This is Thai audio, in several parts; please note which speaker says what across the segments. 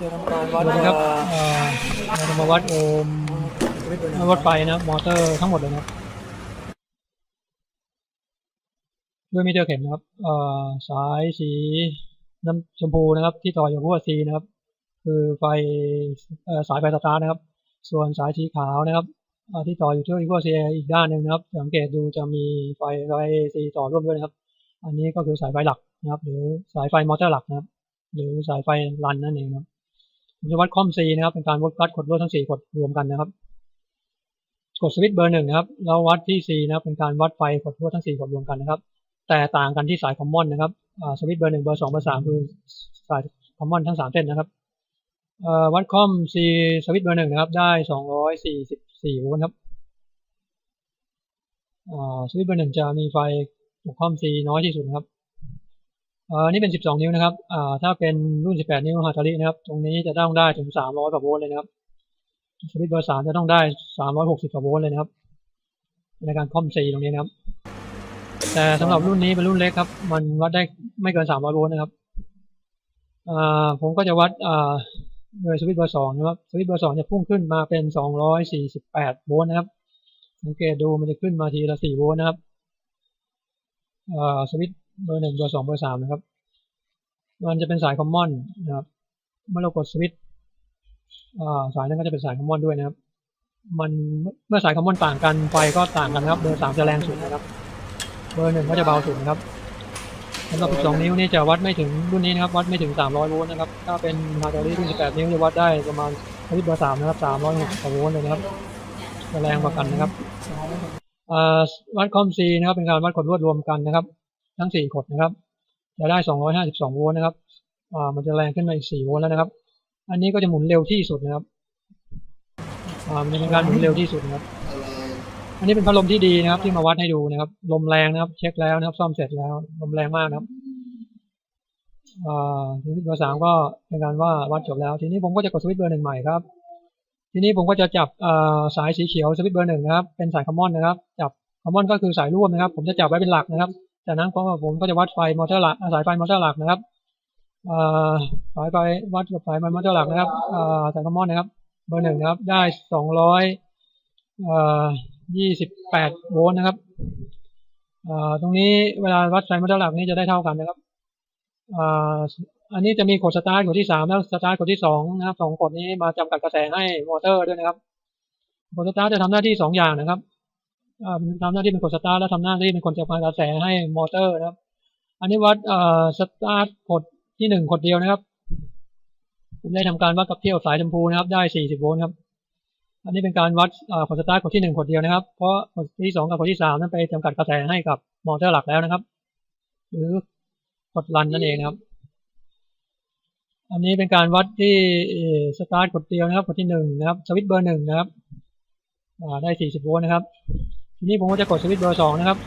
Speaker 1: จะทำการวัด
Speaker 2: สวัสดีครับเอ่อเราจะมาวัดโอห์มวัดไฟนะครับมอเตอร์ทั้งหมดเลยนะครับด้วยมิเตอร์เข็มนะครับเอ่อสายสีน้ำชมพูนะครับ ที่ต่ออยู่ขั้ว C นะครับ คือไฟสายไฟสตาร์ทนะครับ ส่วนสายสีขาวนะครับที่ต่ออยู่ที่ขั้ว C อีกด้านหนึ่งนะครับ สังเกตดูจะมีไฟไฟ C ต่อร่วมด้วยนะครับ อันนี้ก็คือสายไฟหลักนะครับ หรือสายไฟมอเตอร์หลักนะครับ หรือสายไฟรันนั่นเองครับ ผมจะวัดคอมซีนะครับ เป็นการวัดวัดกดลวดทั้งสี่กดรวมกันนะครับ กดสวิตช์เบอร์หนึ่งนะครับ แล้ววัดที่ C นะครับ เป็นการวัดไฟกดลวดทั้งสี่กดรวมกันนะครับ แต่ต่างกันที่สายคอมมอนนะครับสวิตช์เบอร์หนึ่งเบอร์สองเบอร์สามคือสายคอมมอนทั้งสามเส้นนะครับวัดคอม C สวิตช์เบอร์หนึ่งนะครับ ได้สองร้อยสี่สิบสี่โวลต์ครับสวิตช์เบอร์หนึ่งจะมีไฟถูกคอม C น้อยที่สุดนะครับ อ่อนี่เป็น 12 นิ้วนะครับอ่าถ้าเป็นรุ่น 18 นิ้วฮาตารินะครับ ตรงนี้จะต้องได้ถึง 300กว่าโวลต์เลยนะครับสวิตช์เบอร์3จะต้องได้ 360กว่าโวลต์เลยนะครับ ในการคอมซีตรงนี้นะครับ แต่สำหรับรุ่นนี้เป็นรุ่นเล็กครับ มันวัดได้ไม่เกิน 300โวลต์นะครับอ่าผมก็จะวัดอ่าโดยสวิตช์เบอร์2นะครับ สวิตช์เบอร์2จะพุ่งขึ้นมาเป็น 248โวลต์นะครับ สังเกตดูมันจะขึ้นมาทีละ4โวลต์นะครับอ่าสวิตช์ เบอร์หนึ่งเบอร์สองเบอร์สามนะครับ มันจะเป็นสายคอมมอนนะครับ เมื่อเรากดสวิตช์อ่าสายนั้นก็จะเป็นสายคอมมอนด้วยนะครับ มันเมื่อสายคอมมอนต่างกันไฟก็ต่างกันนะครับ เบอร์สามจะแรงสุดนะครับ เบอร์หนึ่งก็จะเบาสุดนะครับสำหรับ 12 นิ้วนี่จะวัดไม่ถึงรุ่นนี้นะครับวัดไม่ถึง 300 โวลต์นะครับ ถ้าเป็นมาตาลีรุ่น18 นิ้วจะวัดได้ประมาณสวิตช์เบอร์สามนะครับ 360 โวลต์เลยนะครับจะแรงกว่ากันนะครับอ่าวัดคอมซีนะครับเป็นการวัดกดลวดรวมกันนะครับ ทั้ง4ขดนะครับ จะได้ 252 โวลต์นะครับ อ่า มันจะแรงขึ้นมาอีก 4 โวลต์แล้วนะครับ อันนี้ก็จะหมุนเร็วที่สุดนะครับ อ่า มันจะเป็นการหมุนเร็วที่สุดนะครับ อันนี้เป็นพัดลมที่ดีนะครับ ที่มาวัดให้ดูนะครับ ลมแรงนะครับ เช็คแล้วนะครับ ซ่อมเสร็จแล้ว ลมแรงมากนะครับ อ่าสวิตช์เบอร์สามก็เป็นการว่าวัดจบแล้ว ทีนี้ผมก็จะกดสวิตช์เบอร์หนึ่งใหม่ครับ ทีนี้ผมก็จะจับอ่าสายสีเขียวสวิตช์เบอร์หนึ่งนะครับ เป็นสายคอมมอนนะครับ จับคอมมอนก็คือสายร่วมนะครับ ผมจะจับไว้เป็นหลักนะครับ จากนั้นก็ผมก็จะวัดไฟมอเตอร์หลักสายไฟมอเตอร์หลักนะครับสายไฟวัดกับสายไฟมอเตอร์หลักนะครับสายคอมมอนนะครับ เบอร์หนึ่งนะครับ ได้สองร้อยยี่สิบแปดโวลต์นะครับตรงนี้เวลาวัดสายมอเตอร์หลักนี่จะได้เท่ากันนะครับอันนี้จะมีกดสตาร์ทกดที่สามแล้วสตาร์ทกดที่สองนะครับสองกดนี้มาจำกัดกระแสให้มอเตอร์ด้วยนะครับกดสตาร์ทจะทำหน้าที่สองอย่างนะครับ อ่าทำหน้าที่เป็นกดสตาร์ทแล้วทำหน้าที่เป็นคนจับกระแสให้มอเตอร์นะครับ อันนี้วัดสตาร์ทกดที่หนึ่งกดเดียวนะครับผมได้ทำการวัดกับเที่ยวสายชมพูนะครับ ได้40โวลต์ครับ อันนี้เป็นการวัดกดสตาร์ทกดที่หนึ่งกดเดียวนะครับ เพราะกดที่สองกับกดที่สามนั้นไปจำกัดกระแสให้กับมอเตอร์หลักแล้วนะครับ หรือกดรันนั่นเองครับ อันนี้เป็นการวัดที่สตาร์ทกดเดียวนะครับกดที่หนึ่งนะครับสวิตช์เบอร์หนึ่งนะครับอ่าได้40โวลต์นะครับ ทีนี้ผมก็จะกดสวิตช์เบอร์สองนะครับ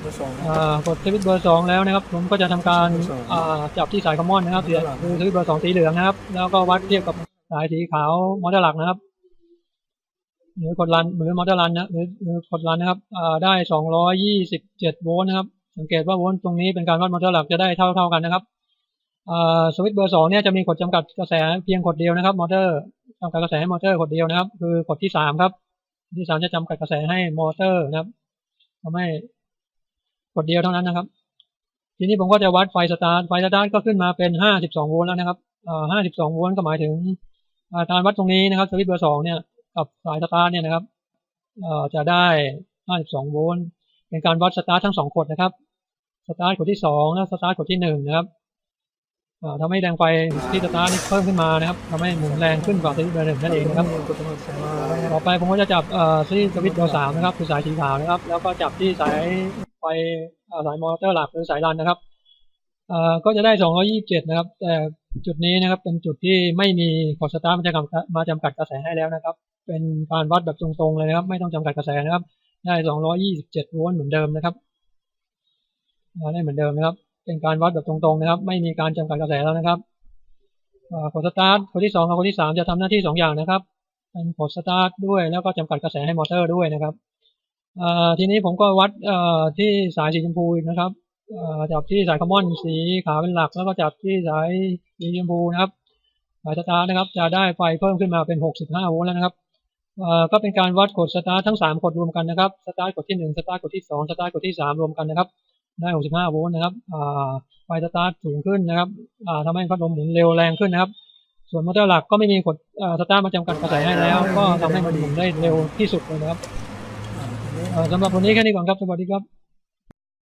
Speaker 1: เบอร์สอง
Speaker 2: อ่ากดสวิตช์เบอร์สองแล้วนะครับ ผมก็จะทำการอ่าจับที่สายคอมมอนนะครับเสียคือสวิตช์เบอร์สองสีเหลืองนะครับ แล้วก็วัดเทียบกับสายสีขาวมอเตอร์หลักนะครับหรือกดรันหรือมอเตอร์รันนะหรือหรือกดรันนะครับอ่าได้227โวลต์นะครับสังเกตว่าโวลต์ตรงนี้เป็นการวัดมอเตอร์หลักจะได้เท่าเท่ากันนะครับอ่าสวิตช์เบอร์สองเนี่ยจะมีกดจำกัดกระแสเพียงกดเดียวนะครับ มอเตอร์จำกัดกระแสให้มอเตอร์กดเดียวนะครับ คือกดที่สามครับ ที่สามจะจำกัดกระแสให้มอเตอร์นะครับทำให้กดเดียวเท่านั้นนะครับ ทีนี้ผมก็จะวัดไฟสตาร์ทไฟสตาร์ทก็ขึ้นมาเป็นห้าสิบสองโวลต์แล้วนะครับอ่าห้าสิบสองโวลต์ก็หมายถึงการวัดตรงนี้นะครับสวิตช์เบอร์สองเนี่ยกับสายสตาร์ทเนี่ยนะครับจะได้ห้าสิบสองโวลต์เป็นการวัดสตาร์ททั้งสองกดนะครับสตาร์ทกดที่สองและสตาร์ทกดที่หนึ่งนะครับ ทำให้แรงไฟที่สตาร์ทนี่เพิ่มขึ้นมานะครับทำให้หมุนแรงขึ้นกว่าสวิตช์เบอร์หนึ่งนั่นเองนะครับ
Speaker 1: กดตัวสมาแล้ว
Speaker 2: ต่อไปผมก็จะจับเอ่อที่สวิตช์เบอร์สามนะครับคือสายสีขาวนะครับ แล้วก็จับที่สายไฟเอ่อสายมอเตอร์หลักหรือสายรันนะครับเอ่อก็จะได้ 227 นะครับ แต่จุดนี้นะครับเป็นจุดที่ไม่มีขอดสตาร์ทมาจำกัดมาจำกัดกระแสให้แล้วนะครับ เป็นการวัดแบบตรงๆเลยนะครับ ไม่ต้องจำกัดกระแสนะครับ ได้ 227 โวลต์เหมือนเดิมนะครับอ่าได้เหมือนเดิมนะครับ เป็นการวัดแบบตรงๆนะครับ ไม่มีการจำกัดกระแสแล้วนะครับอ่ากดสตาร์ทคนที่สองกับคนที่สามจะทำหน้าที่สองอย่างนะครับเป็นกดสตาร์ทด้วยแล้วก็จำกัดกระแสให้มอเตอร์ด้วยนะครับทีนี้ผมก็วัดที่สายสีชมพูนะครับจับที่สายคอมมอนสีขาวเป็นหลัก แล้วก็จับที่สายสีชมพูนะครับสายสตาร์ทนะครับ จะได้ไฟเพิ่มขึ้นมาเป็น 65 โวลต์แล้วนะครับก็เป็นการวัดกดสตาร์ททั้ง 3 กดรวมกันนะครับสตาร์ทกดที่ 1 สตาร์ทกดที่ 2 สตาร์ทกดที่ 3 รวมกันนะครับ ได้ 65 โวลต์นะครับไฟสตาร์ทสูงขึ้นนะครับอ่าทำให้พัดลมหมุนเร็วแรงขึ้นนะครับ ส่วนมอเตอร์หลักก็ไม่มีกดสตาร์ทมาจำกัดกระแสให้แล้ว ก็ทำให้มันหมุนได้เร็วที่สุดเลยนะครับ
Speaker 1: อ่าทีนี้
Speaker 2: เอ่อสำหรับวันนี้แค่นี้ก่อนครับ สวัสดีครับ